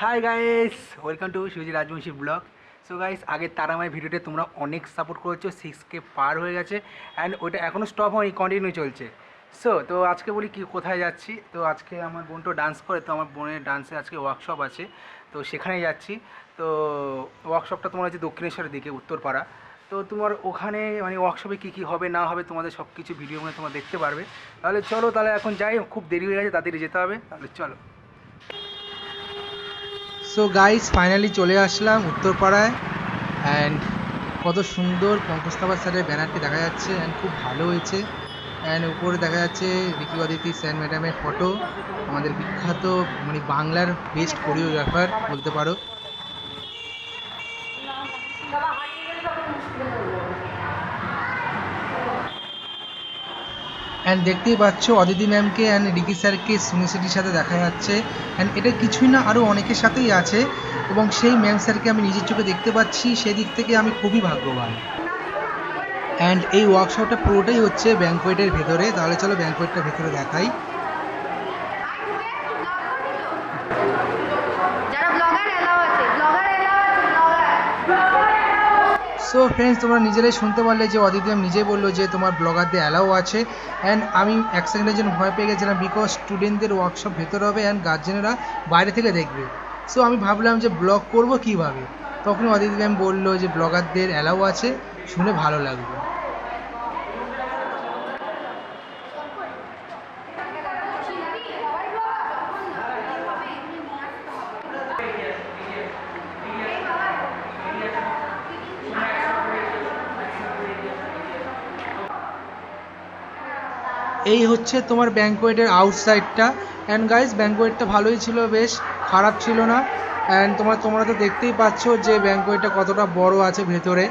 High guys welcome to শিবজি রাজবংশীর blog so guys আগের তারামায় ভিডিওতে তোমরা অনেক সাপোর্ট করেছ সিক্স কে পার হয়ে গেছে অ্যান্ড ওটা এখনও স্টপ হয়নি কন্টিনিউ চলছে। সো তো আজকে বলি কি, কোথায় যাচ্ছি? তো আজকে আমার বোন তো ডান্স করে, তো আমার বোনের ডান্সে আজকে ওয়ার্কশপ আছে, তো সেখানে যাচ্ছি। তো ওয়ার্কশপটা তোমার হচ্ছে দক্ষিণেশ্বরের দিকে, উত্তরপাড়া। তো তোমার ওখানে মানে ওয়ার্কশপে কী কী হবে, না হবে, তোমাদের সব কিছু ভিডিও মানে তোমরা দেখতে পারবে। তাহলে চলো, তাহলে এখন যাই, খুব দেরি হয়ে গেছে, তাড়াতাড়ি যেতে হবে, তাহলে চলো। সো গাইস ফাইনালি চলে আসলাম উত্তরপাড়ায়। অ্যান্ড কত সুন্দর পঙ্কজাবার স্যারের ব্যানারটি দেখা যাচ্ছে অ্যান্ড খুব ভালো হয়েছে। অ্যান্ড উপরে দেখা যাচ্ছে রিকি অদিতি স্যান ম্যাডামের ফটো আমাদের বিখ্যাত মানে বাংলার বেস্ট কোরিওগ্রাফার বলতে পারো। অ্যান্ড দেখতেই পাচ্ছ, অদিতি ম্যামকে অ্যান্ড রিকি স্যারকে সুমি সাথে দেখা যাচ্ছে। অ্যান্ড এটা কিছুই না আরও অনেকের সাথেই আছে। এবং সেই ম্যাম স্যারকে আমি নিজের চোখে দেখতে পাচ্ছি, সেদিক থেকে আমি খুবই ভাগ্যবান। অ্যান্ড এই ওয়ার্কশপটা পুরোটাই হচ্ছে ব্যাঙ্কোয়েটের ভেতরে। তাহলে চলো ব্যাঙ্কোয়েটটা ভেতরে দেখাই। সো ফ্রেন্ডস তোমরা নিজেরাই শুনতে পারলে যে অদিতি ম্যাম নিজেই বলল যে তোমার ব্লগারদের অ্যালাও আছে। অ্যান্ড আমি এক সেকেন্ডের জন্য ভয় পেয়ে গেছিলাম বিকজ স্টুডেন্টদের ওয়ার্কশপ ভেতরে হবে অ্যান্ড গার্জেনেরা বাইরে থেকে দেখবে। সো আমি ভাবলাম যে ব্লগ করব কীভাবে? তখন অদিতি ম্যাম বলল যে ব্লগারদের অ্যালাও আছে, শুনে ভালো লাগবে এই হচ্ছে তোমার ব্যাঙ্কোয়েটের আউটসাইডটা। অ্যান্ড গাইস ব্যাঙ্কোয়েটটা ভালোই ছিল, বেশ খারাপ ছিল না। অ্যান্ড তোমার, তোমরা তো দেখতেই পাচ্ছ যে ব্যাঙ্কোয়েটটা কতটা বড় আছে ভেতরে।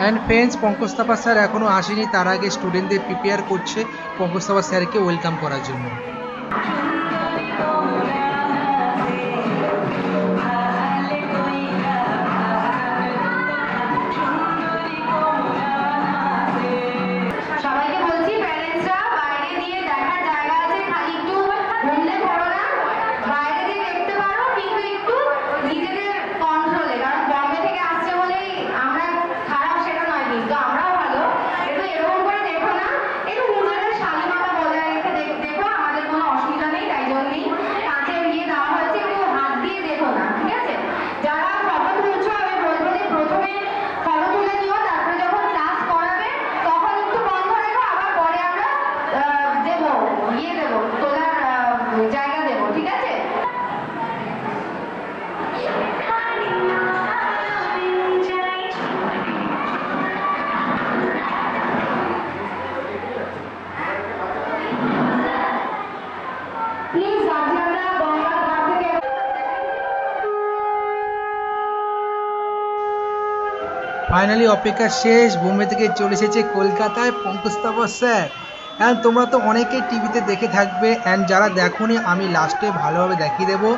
অ্যান্ড ফ্রেন্ডস পঙ্কজতাপা স্যার এখনও আসেনি, তার আগে স্টুডেন্টদের প্রিপেয়ার করছে পঙ্কজতাপা স্যারকে ওয়েলকাম করার জন্য। ফাইনালি অপেক্ষা শেষ। বোম্বে থেকে চলে এসেছে কলকাতায় পঙ্কজতাপা স্যার। অ্যান্ড তোমরা তো অনেকেই টিভিতে দেখে থাকবে। অ্যান্ড যারা দেখোনি, আমি লাস্টে ভালোভাবে দেখিয়ে দেবো।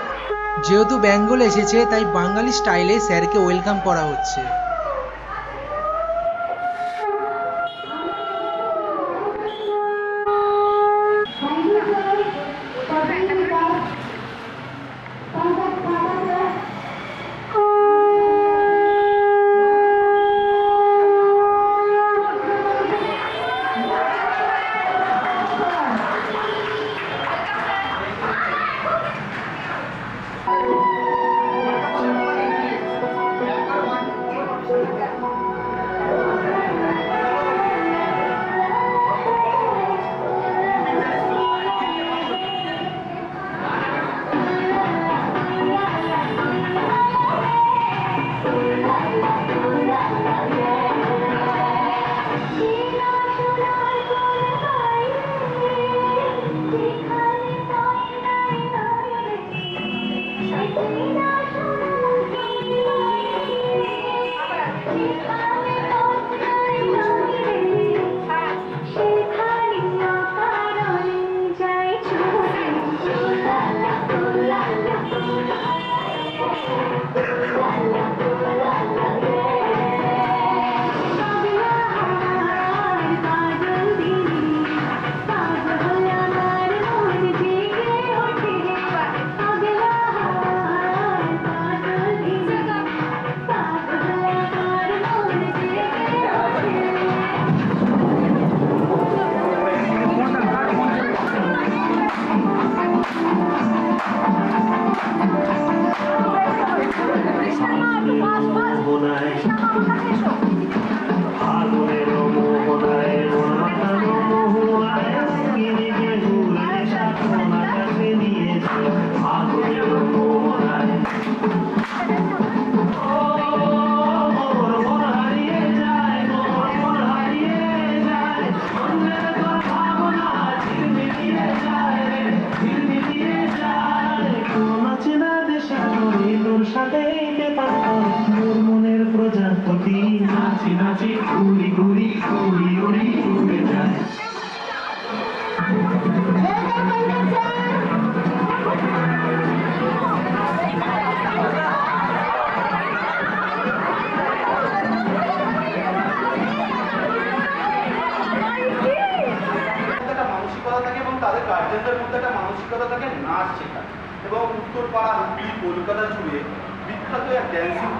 যেহেতু বেঙ্গল এসেছে, তাই বাঙালি স্টাইলে স্যারকে ওয়েলকাম করা হচ্ছে।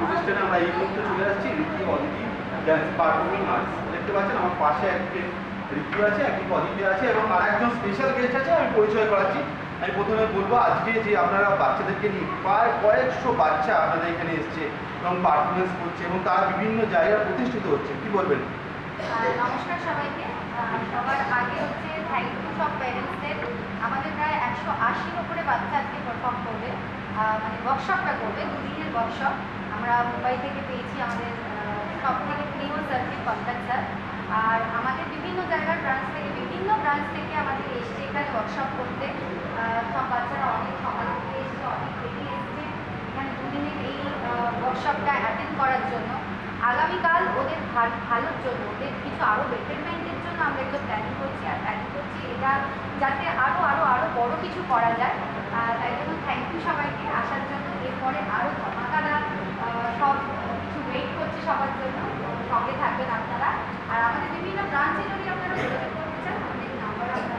আমরা এই মুহূর্তে চলে অদিতি ড্যান্স পারফর্মিং আর্টস দেখতে পাচ্ছেন আমার পাশে রীতি আছে, একটি অদিতি আছে, এবং আর একজন স্পেশাল গেস্ট আছে, আমি পরিচয় করাচ্ছি। আমি প্রথমে বলব, আজকে যে আপনারা বাচ্চাদেরকে নিয়ে প্রায় কয়েকশো বাচ্চা আপনাদের এখানে এসছে, এবং পারফরমেন্স করছে, এবং তারা বিভিন্ন জায়গায় প্রতিষ্ঠিত হচ্ছে। কি বলবেন? নমস্কার সবাইকে। সবার আগে হচ্ছে থ্যাংক ইউ সব প্যারেন্টসদের আমাদের প্রায় একশো আশির ওপরে বাচ্চা আজকে পারফর্ম করবে। মানে ওয়ার্কশপটা করবে, দুদিনের ওয়ার্কশপ আমরা মুম্বাই থেকে পেয়েছি আমাদের সব থেকে প্রিয় স্যারকে কন্ট্যাক্ট আর আমাদের বিভিন্ন জায়গার ব্রাঞ্চ থেকে, বিভিন্ন ব্রাঞ্চ থেকে আমাদের এসছে এখানে ওয়ার্কশপ করতে। সব বাচ্চারা অনেক সকাল থেকে এসছে, অনেক বেরিয়ে এসছে। এখানে দুদিনের এই ওয়ার্কশপটা অ্যাটেন্ড করার জন্য। আগামীকাল ওদের ভাল- ভালোর জন্য, ওদের কিছু আরও বেটারমেন্টের জন্য আমরা এগুলো প্ল্যানিং করছি আর প্ল্যানিং করছি এটা যাতে আরও আরও আরও বড় কিছু করা যায়। তাই জন্য থ্যাংক ইউ সবাইকে। আসার জন্য এরপরে আরও ধমাকাদার আহ, সব কিছু ওয়েট করছে সবার জন্য। সঙ্গে থাকবেন আপনারা। আর আমাদের বিভিন্ন ব্রাঞ্চে যদি আপনারা যোগাযোগ করতে চান আমাদের নাম্বার আমরা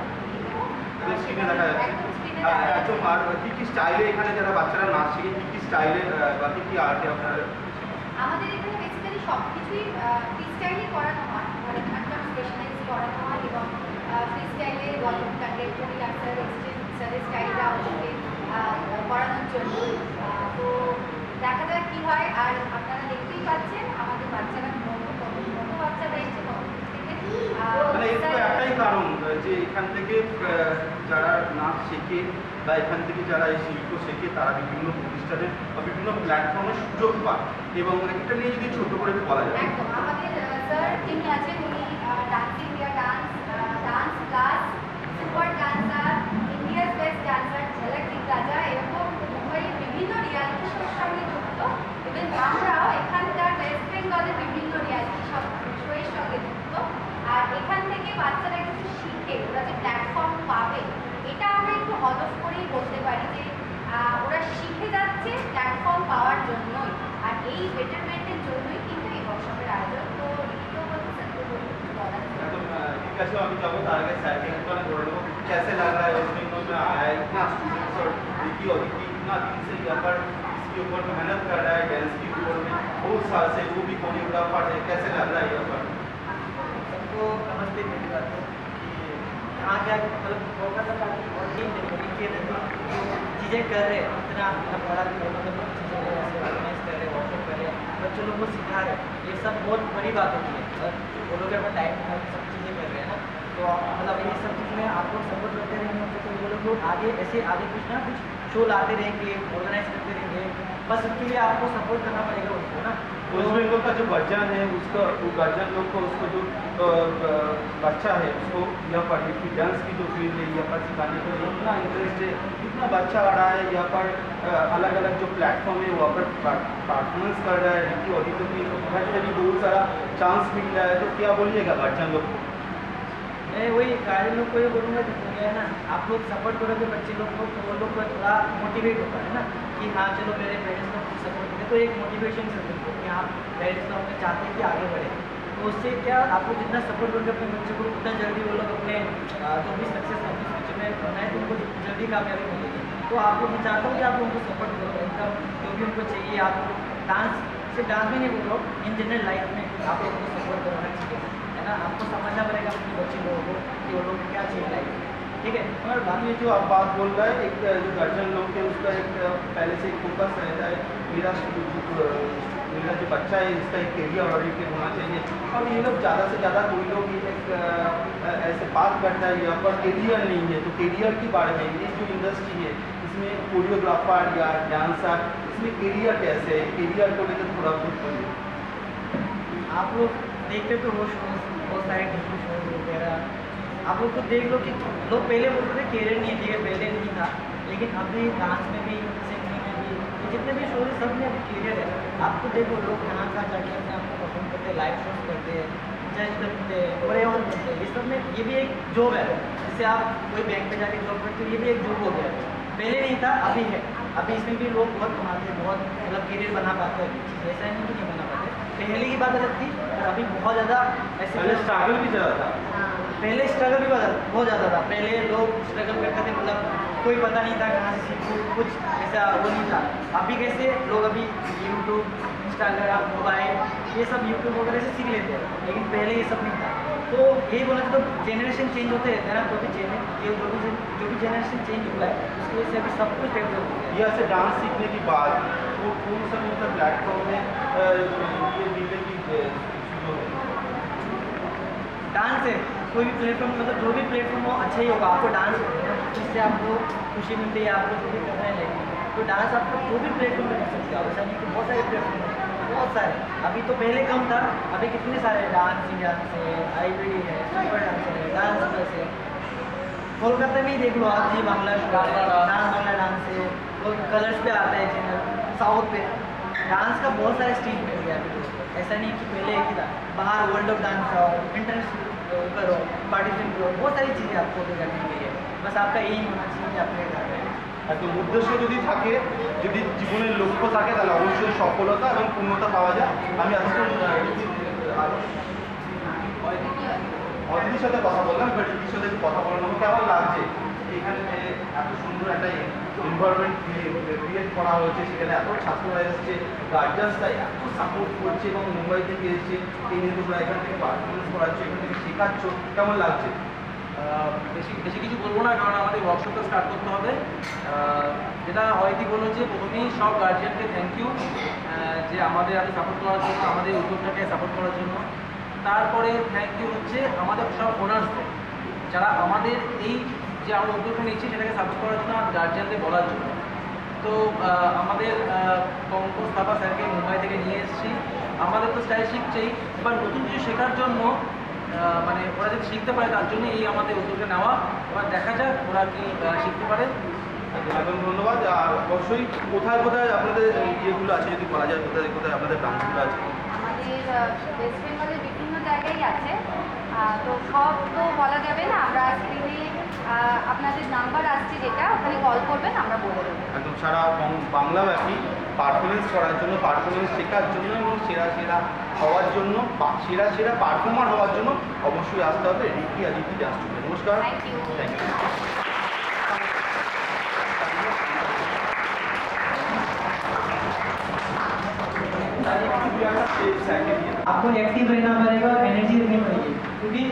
একদম স্ক্রিনে একদম স্ক্রিনে দেখা একদম যাচ্ছে। আর কি কি স্টাইলে এখানে যারা বাচ্চারা নাচ শিখে কি কি স্টাইলে বা কি কি আর্টে আপনারা আমাদের এখানে বেসিক্যালি সব কিছুই ফ্রি স্টাইলে করানো হয়। স্পেশালাইজ করানো হয় এবং ফ্রি স্টাইলে বলিউড কন্টেম্পোরারি করানোর জন্য। তো দেখা যাক কী হয়। আর আপনারা দেখতেই পাচ্ছেন আমাদের বাচ্চারা কত কত বাচ্চারা এসছে মানে একটাই কারণ যে এখান থেকে যারা নাচ শেখে বা এখান থেকে যারা এই শিল্প শেখে তারা বিভিন্ন প্রতিষ্ঠানে বা বিভিন্ন প্ল্যাটফর্মে সুযোগ পায়। এবং এটা নিয়ে যদি ছোট করে একটু বলা যায়। একদম। আমাদের স্যার যিনি আছেন উনি Dance India Dance dance class Super Dancer India's Best Dancer Jhalak দিক রাজা এরকম মুম্বাইয়ের বিভিন্ন রিয়ালিটি শোর সঙ্গে যুক্ত ইভেন আমরাও এখানকার ওয়েস্ট বেঙ্গলের বিভিন্ন রিয়ালিটি শোয়ের সঙ্গে যুক্ত আর এখান থেকে বাচ্চারা কিছু শিখে ওরা যে প্ল্যাটফর্ম পাবে এটা আমরা একটু হলফ করেই বলতে পারি যে আহ, ওরা শিখে যাচ্ছে প্ল্যাটফর্ম পাওয়ার জন্যই আর এই বেটারমেন্টের জন্যই কিন্তু এই ওয়ার্কশপের আয়োজন তো রিকিও বলতে স্যারকে বলতে কিছু বলার ছিল। একদম আহ, ঠিক আছে আমি যাবো তার আগে স্যারকে একটু আমি বলে নেবো कैसे लग रहा है वेस्ट बंगाल में आया है इतना स्टूडेंट्स और देखिए और देखिए इतना दिन से यहाँ पर इसके ऊपर मेहनत कर रहा है डांस के ऊपर में बहुत साल से वो भी कोरियोग्राफर है कैसे लग रहा है यहाँ पर? सबको नमस्ते मेरी बात कि यहाँ क्या मतलब फोकस और टीम जो चीज़ें कर रहे हैं इतना इतना बड़ा मतलब चीज़ें ऑर्गेनाइज कर रहे हैं वर्कशॉप कर रहे। हैं बच्चों लोग को सिखा रहे। ये सब बहुत बड़ी बात होती है। और वो लोग अपना टाइम सब चीज़ें कर रहे हैं ना। तो मतलब ये सब चीज़ में आप लोग सपोर्ट करते रहेंगे तो वो लोग आगे ऐसे आगे कुछ ना कुछ शो लाते रहेंगे ऑर्गेनाइज करते रहेंगे। बस उसके लिए आपको सपोर्ट करना पड़ेगा उनको ना? वेस्ट बंगाल का जो गार्जियन है, उसका वो गार्जियन लोग को, उसको जो बच्चा है, उसको यहाँ पर ये डांस की जो फ़ील्ड है यहाँ पर सिखाने के इतना इंटरेस्ट है, इतना बच्चा आ रहा है यहाँ पर अलग अलग जो प्लेटफॉर्म है, वहाँ पर परफॉर्मेंस कर रहा है, की घर से भी बहुत सारा चांस मिल रहा है तो क्या बोलिएगा गार्जियन लोग को? मैं वही गार्जियन लोग को ये बोलूँगा ये है ना, आप लोग सपोर्ट करोगे बच्चे लोग को तो वो लोग को थोड़ा मोटिवेट होता है ना, कि हाँ चलो मेरे पेरेंट्स लोग सपोर्ट करें। तो एक मोटिवेशन से मिलता कि हाँ पेरेंट्स लोग अपने चाहते हैं कि आगे बढ़े। तो उससे क्या, आप लोग जितना सपोर्ट करोगे अपने बच्चे को, उतना जल्दी वो लोग अपने जो भी सक्सेस अपने फ्यूचर में है तो उनको जल्दी कामयाबी मिलेगी। तो आप लोग, मैं चाहता हूँ कि आप उनको सपोर्ट करो एकदम जो भी उनको चाहिए, आप डांस सिर्फ़ डांस में नहीं बोल रहा हूँ इन जनरल लाइफ में आप उनको सपोर्ट करना ना आपको समझना पड़ेगा अपने बच्चे लोगों को कि वो लोग क्या चाहिए लाइफ ठीक है? और बाकी जो आप बात बोल रहे हैं एक जो गार्जियन लोग के उसका एक पहले से एक फोकस रहता है मेरा मेरा जो बच्चा है इसका एक करियर ओरिएंटेड होना चाहिए। और ये लोग ज़्यादा से ज़्यादा कोई लोग एक ऐसे बात करता है यहाँ पर करियर नहीं है तो करियर के बारे में ये जो इंडस्ट्री है इसमें कोरियोग्राफर या डांसर इसमें करियर कैसे है? करियर को लेकर थोड़ा कुछ बोलिए। आप लोग देखते तो हो शोज़ बहुत सारे टीवी शोज़ वगैरह। आप लोग को देख लो कि लोग पहले बोलते थे कैरियर नहीं है पहले नहीं था। लेकिन अभी डांस में भी सिंगिंग में भी ये जितने भी शोज़ सब में अभी क्लियर है। आपको देखो लोग कहाँ कहाँ जाके अपने आप को परफॉर्म करते हैं लाइव शोज़ करते हैं जज करते हैं करते हैं। ये सब में, ये भी एक जॉब है। जैसे आप कोई बैंक में जाके जॉब करते हो, ये भी एक जॉब हो गया। पहले नहीं था, अभी है। अभी इसमें भी लोग बहुत कमाते हैं, बहुत मतलब करियर बना पाते हैं। ऐसा नहीं कि नहीं बना पहले की बात अलग थी और अभी बहुत ज़्यादा ऐसे पहले स्ट्रगल भी ज़्यादा था। पहले स्ट्रगल भी बहुत बहुत ज़्यादा था। पहले लोग स्ट्रगल करते थे मतलब कोई पता नहीं था कहाँ से सीखूँ कुछ ऐसा वो नहीं था। अभी कैसे लोग अभी यूट्यूब इंस्टाग्राम मोबाइल ये सब यूट्यूब वगैरह से सीख लेते हैं लेकिन पहले ये सब नहीं था। तो यही बोला तो जनरेशन चेंज होते रहते हैं ना तो भी जो जो भी जो भी जनरेशन चेंज हुआ है उसकी वजह से अभी सब कुछ डेवलप हो गया ये ऐसे डांस सीखने के बाद वो कौन सा कौन सा प्लेटफॉर्म में ये की है डांस है कोई भी प्लेटफॉर्म मतलब जो भी प्लेटफॉर्म हो अच्छा ही होगा आपको डांस जिससे आपको खुशी मिलती है आपको जो भी करना है तो डांस आपको जो भी प्लेटफॉर्म पे कर सकते हो ऐसा नहीं कि बहुत सारे प्लेटफॉर्म हैं बहुत सारे। अभी तो पहले कम था अभी कितने सारे डांस इंडिया है आई है सुपर डांसर है डांस प्लस है। कोलकाता में ही देख लो आप जी बांग्ला डांस बांग्ला डांस। है वो कलर्स पे आता है चैनल साउथ पे। डांस का बहुत सारे स्टेज मिल गया अभी तो। ऐसा नहीं कि पहले एक ही था। बाहर वर्ल्ड ऑफ़ डांस जाओ इंटरनेशनल करो पार्टिसिपेट करो बहुत सारी चीज़ें आपको करने के लिए। बस आपका एम होना चाहिए कि अपने घर में একদম উদ্দেশ্য যদি থাকে, যদি জীবনের লক্ষ্য থাকে, তাহলে অবশ্যই সফলতা এবং পূর্ণতা পাওয়া যায়। আমি আজকে সাথে কথা বললাম বাট দিদির সাথে কথা বলানো কেমন লাগছে? এখানে এত সুন্দর একটা এনভায়রনমেন্ট ক্রিয়েট করা হয়েছে, সেখানে এত ছাত্ররা এসেছে গার্জিয়ানসরা এত সাপোর্ট করছে এবং মুম্বাই থেকে এসেছে, এই নিয়ে তোমরা এখান থেকে পারফরমেন্স করাচ্ছ, এখান থেকে শেখাচ্ছ, কেমন লাগছে? বেশি বেশি কিছু বলব না, কারণ আমাদের ওয়ার্কশপটা স্টার্ট করতে হবে। যেটা হয়তো বলল যে প্রথমেই সব গার্জিয়ানকে থ্যাংক ইউ যে আমাদের এত সাপোর্ট করার জন্য, আমাদের উদ্যোগটাকে সাপোর্ট করার জন্য। তারপরে থ্যাংক ইউ হচ্ছে আমাদের সব ওনার্সদের যারা আমাদের এই যে আমরা উদ্যোগটা নিচ্ছি, সেটাকে সাপোর্ট করার জন্য আর গার্জিয়ানদের বলার জন্য। তো আমাদের পঙ্কজ থাপা স্যারকে মুম্বাই থেকে নিয়ে এসেছি। আমাদের তো স্টাইল শিখছেই এবার নতুন কিছু শেখার জন্য মানে ওরা যদি শিখতে পারে তার জন্য এই আমাদের উদ্যোগটা নেওয়া। এবার দেখা যাক ওরা কি শিখতে পারে। একদম ধন্যবাদ। আর অবশ্যই কোথায় কোথায় আপনাদের ইয়েগুলো আছে যদি বলা যায় কোথায় কোথায় আপনাদের ব্রাঞ্চগুলো আছে? আমাদের ওয়েস্ট বেঙ্গলের বিভিন্ন জায়গায় আছে। তো সব তো বলা যাবে না আমরা স্ক্রিনে আপনাদের নাম্বার আসছে যেটা ওখানে কল করবেন আমরা বলে দেবো একদম সারা বং- বাংলাব্যাপী পারফরমেন্স করার জন্য পারফরমেন্স শেখার জন্য এবং সেরা সেরা হওয়ার জন্য বা- সেরা সেরা পারফর্মার হওয়ার জন্য অবশ্যই আসতে হবে রিকি আদিত্য ডান্স স্টুডিও নমস্কার থ্যাংক ইউ থ্যাংক ইউ आपको एक्टिव रहना पड़ेगा और एनर्जी रखनी पड़ेगी क्योंकि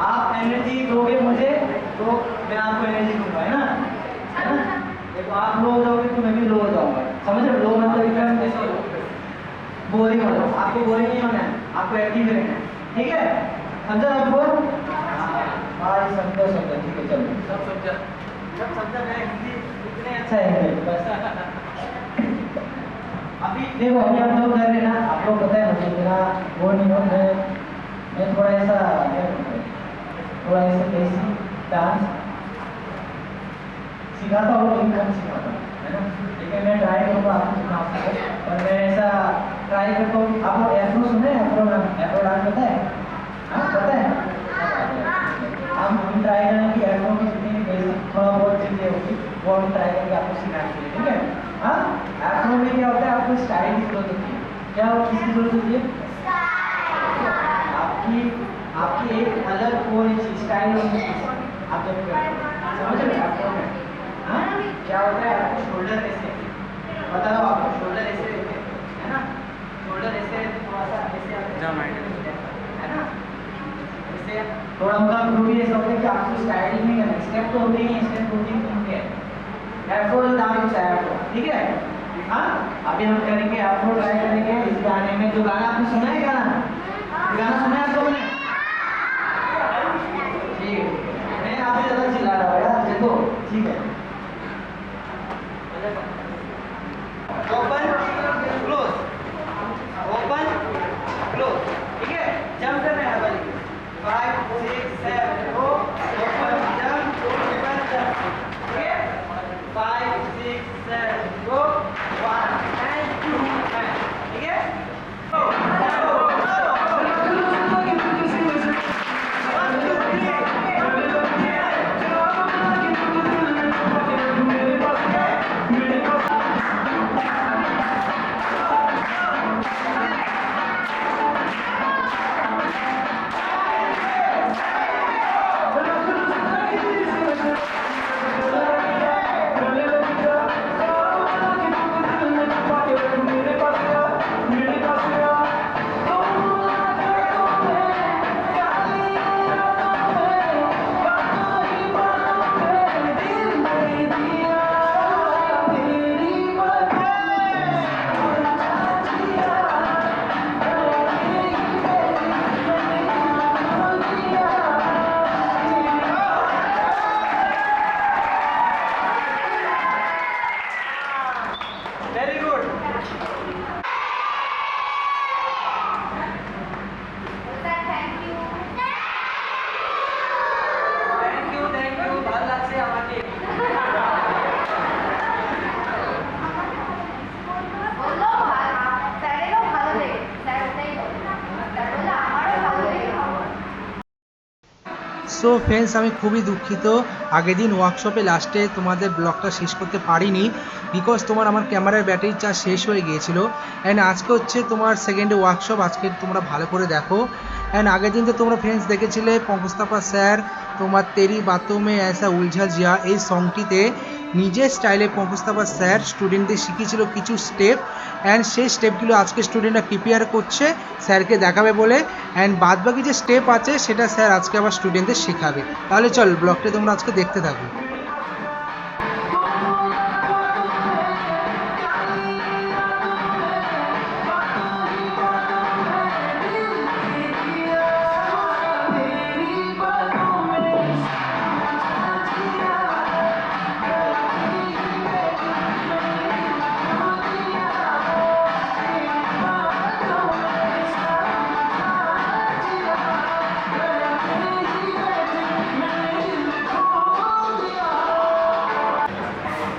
आप एनर्जी दोगे मुझे तो मैं आपको एनर्जी दूँगा है ना? देखो आप लो हो जाओगे तो मैं भी लो हो जाऊँगा। समझ रहे लो मतलब एकदम कैसे हो बोरिंग हो जाओ। आपको बोरिंग नहीं होना है आपको एक्टिव रहना है। ठीक है? समझ समझा आपको हाँ। आज समझा समझा। ठीक है चलो। सब समझा। सब समझा मैं हिंदी इतने अच्छा है बस। अभी देखो अभी हम लोग कर रहे ना आप लोग पता है मुझे इतना वो नहीं हो है। मैं थोड़ा ऐसा थोड़ा ऐसा देसी डांस सिखाता हूँ, लेकिन कम सिखाता, हूँ है ना? लेकिन मैं ट्राई करूँगा आपको सिखा सकूँ और मैं ऐसा ट्राई करता हूँ आप लोग एफ्रो सुने? एफ्रो एफ्रो डांस पता है? हाँ पता है? हम हम ट्राई करेंगे कि एफ्रो की जितनी बेसिक थोड़ा बहुत चीज़ें होगी, वो हम ट्राई करेंगे आपको सिखाने के लिए ठीक है? हाँ एफ्रो में क्या होता है? आपको स्टाइल की ज़रूरत होती है। क्या किसकी ज़रूरत होती है? आपकी आपकी एक अलग कोई चीज़ स्टाइल है। आप जब हो। समझ रहे हो? एफ्रो में हाँ? क्या होता है? आपको शोल्डर ऐसे बता दो आपको शोल्डर ऐसे रहते हैं है ना? शोल्डर ऐसे रहते थोड़ा सा ऐसे आप है। ना? जैसे थोड़ा उनका ग्रूवी ऐसा होता है कि आपको स्टाइल नहीं करना स्टेप तो होते ही हैं स्टेप दो तीन तीन के एफ्रो नाम है एफ्रो ठीक है? हाँ? अभी हम करेंगे एफ्रो ट्राई करेंगे। इस गाने में जो गाना आपने सुना है गाना? गाना सुना है आप लोगों ने? ठीक है সো ফ্রেন্ডস আমি খুবই দুঃখিত। আগের দিন ওয়ার্কশপে লাস্টে তোমাদের ব্লগটা শেষ করতে পারিনি বিকজ তোমার আমার ক্যামেরার ব্যাটারি চার্জ শেষ হয়ে গিয়েছিল। অ্যান্ড আজকে হচ্ছে তোমার সেকেন্ডে ওয়ার্কশপ আজকে তোমরা ভালো করে দেখো। অ্যান্ড আগের দিন তো তোমরা ফ্রেন্ডস দেখেছিলে পঙ্কস্তাপা স্যার তোমার তেরি বাতমে অ্যাসা উলঝা জিয়া, এই সংটিতে নিজের স্টাইলে পঙ্কস্তাপা স্যার স্টুডেন্টদের শিখিয়েছিল কিছু স্টেপ অ্যান্ড সেই স্টেপগুলো আজকে স্টুডেন্টরা প্রিপেয়ার করছে স্যারকে দেখাবে বলে অ্যান্ড বাদবাকি যে স্টেপ আছে সেটা স্যার আজকে আবার স্টুডেন্টদের শেখাবে। তাহলে চল ব্লগটা তোমরা আজকে দেখতে থাকো।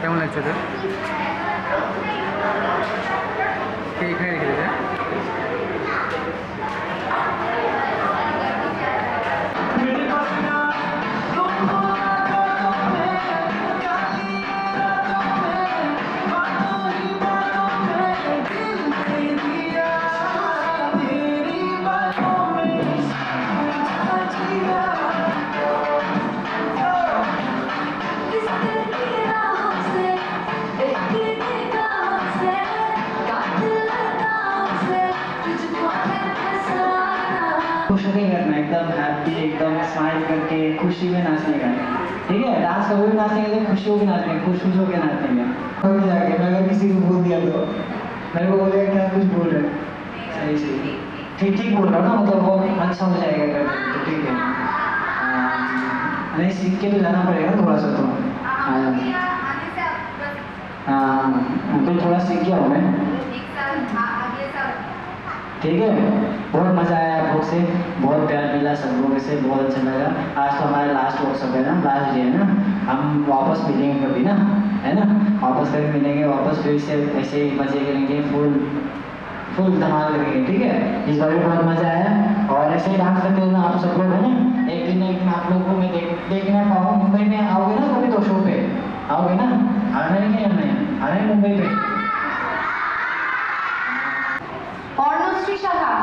কেমন লাগছে তোর এখানে রেখে स्माइल करके खुशी में नाचने का। ठीक है? डांस कभी भी नाचेंगे तो खुशी होकर नाचेंगे खुश खुश होकर नाचेंगे। कभी जाके मैं अगर किसी को बोल दिया तो। मेरे को बोलेगा क्या कुछ बोल रहे सही सही। ठीक ठीक बोल रहा हूँ ना मतलब वो अच्छा हो जाएगा करके तो ठीक है। हाँ, नहीं सीख के तो जाना पड़ेगा थोड़ा सा तो। हाँ। हाँ तो थोड़ा सीख गया हूँ मैं। ठीक है? बहुत मज़ा आया आप लोग से, बहुत प्यार मिला सब लोगों से, बहुत अच्छा लगा। आज तो हमारा लास्ट वर्कशॉप है ना लास्ट डे है ना। हम वापस मिलेंगे कभी ना, है ना? वापस कभी मिलेंगे, वापस फिर से ऐसे ही मज़े करेंगे फुल फुल धमाल करेंगे, ठीक है? इस बार भी बहुत मज़ा आया। और ऐसे ही डांस करते रहना आप सब लोग, है ना? एक दिन एक दिन आप लोग को मैं देख, देखने पाऊँ मुंबई में आओगे ना कभी तो शो पे? आओगे ना? आना है नहीं आना है मुंबई पे। অর্ণশ্রী সাহা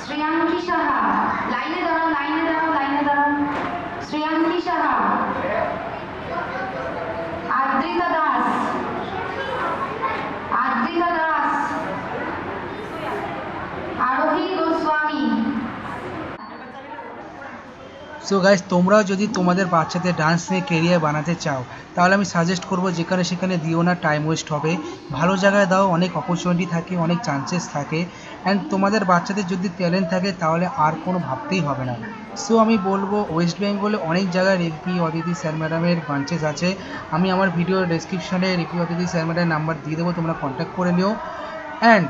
শ্রেয়াঙ্কি সাহা লাইনে দাঁড়ান লাইনে দাঁড়ান লাইনে দাঁড়ান শ্রেয়াঙ্কি সাহা আদ্রিতা দাস আদ্রিতা দাস আরোহী গোস্বামী সো গাইজ তোমরাও যদি তোমাদের বাচ্চাদের ডান্স নিয়ে কেরিয়ার বানাতে চাও, তাহলে আমি সাজেস্ট করব যেখানে সেখানে দিও না টাইম ওয়েস্ট হবে। ভালো জায়গায় দাও, অনেক অপরচুনিটি থাকে, অনেক চান্সেস থাকে। অ্যান্ড তোমাদের বাচ্চাদের যদি ট্যালেন্ট থাকে, তাহলে আর কোনো ভাবতেই হবে না। সো আমি বলব ওয়েস্ট বেঙ্গলে অনেক জায়গায় রিকি অদিতি স্যার ম্যাডামের ব্রাঞ্চেস আছে। আমি আমার ভিডিও ডেসক্রিপশনে রিকি অদিতি স্যার ম্যাডামের নাম্বার দিয়ে দেবো, তোমরা কন্ট্যাক্ট করে নিও। অ্যান্ড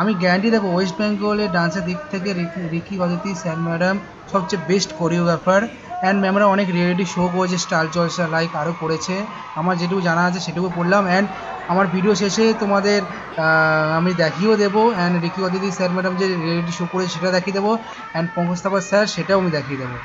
আমি গ্যারান্টি দেবো ওয়েস্ট বেঙ্গলে ডান্সের দিক থেকে রিকি রিকি অদিতি স্যার ম্যাডাম সবচেয়ে বেস্ট কোরিওগ্রাফার অ্যান্ড ম্যামরা অনেক রিয়েলিটি শো করেছে স্টার জলসা লাইক আরও করেছে। আমার যেটুকু জানা আছে সেটুকু পড়লাম অ্যান্ড আমার ভিডিও শেষে তোমাদের আমি দেখিয়েও দেবো। And Ricky Aditi sir madam যে রিয়েলিটি শো করেছে সেটা দেখিয়ে দেবো। অ্যান্ড পঙ্কজ স্যার সেটাও আমি দেখিয়ে দেবো।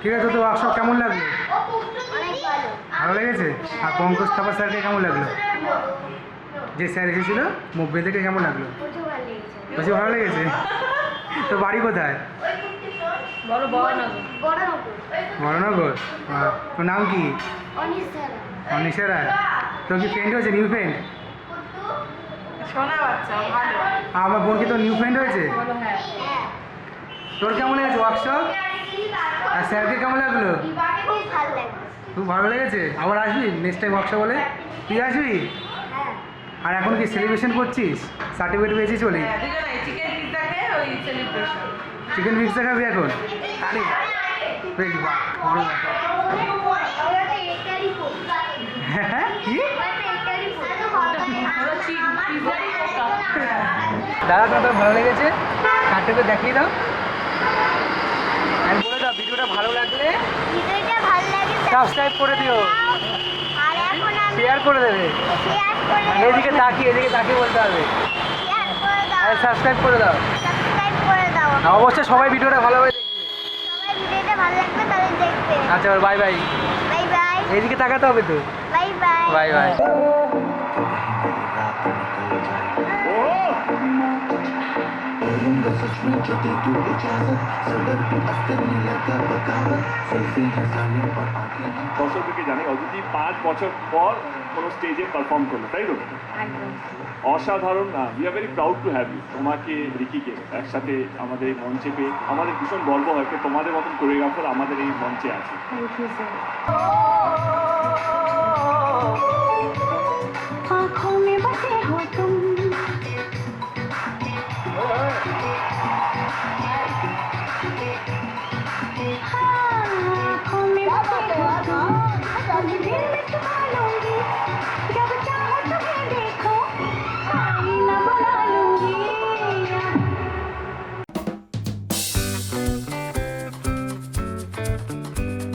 ঠিক আছে তো ওয়ার্কশপ কেমন লাগল? ভালো লেগেছে? আর পঙ্কজ থাপা স্যারকে কেমন লাগল? যে স্যার এসেছিল থেকে কেমন লাগল? বেশি ভালো লেগেছে? তো বাড়ি কোথায়? বড় বড়নগর। তোর নাম কি? অনিশ রায়। তোর কি ফ্রেন্ড হয়েছে নিউ ফ্রেন্ড আমার বোন কি তোর নিউ ফ্রেন্ড হয়েছে? হ্যাঁ। তোর কেমন লেগেছে ওয়ার্কশপ আর স্যারকে কেমন লাগল? খুব ভালো লেগেছে? আবার আসবি নেক্সট টাইম ওয়ার্কশপ বলে তুই আসবি? হ্যাঁ। আর এখন কি সেলিব্রেশন করছিস? সার্টিফিকেট পেয়েছিস বলি হ্যাঁ চিকেন পিৎজা খেয়ে ওই সেলিব্রেশন চিকেন পিৎজা খাবি এখন? আরে বেশ বড় হ্যাঁ হ্যাঁ কি? দাদা তোমার ভালো লেগেছে? সার্টিফিকেট দেখিয়ে দাও আর বলে দাও ভিডিওটা ভালো লাগলে ভিডিওটা ভালো লাগে সাবস্ক্রাইব করে দিও আর এখন আমি শেয়ার করে দেবে শেয়ার করে আর এদিকে তাকিয়ে এদিকে তাকিয়ে বলতে হবে শেয়ার করে দাও আর সাবস্ক্রাইব করে দাও সাবস্ক্রাইব করে দাও আর অবশ্যই সবাই ভিডিওটা ভালোভাবে দেখবে সবাই ভিডিওটা ভালো লাগবে তাহলে দেখবে আচ্ছা বাই বাই বাই বাই এদিকে তাকাতে হবে তো বাই বাই বাই বাই सच में जो दे तू इजाजत सदर पे अस्तर দর্শকদেরকে জানি অদিতি পাঁচ বছর পর কোনো স্টেজে পারফর্ম করল তাই তো? অসাধারণ না we are very proud to have you তোমাকে রিকিকে একসাথে আমাদের মঞ্চে পেয়ে আমাদের ভীষণ গর্ব হয় তোমাদের মতন কোরিওগ্রাফার আমাদের এই মঞ্চে আছে।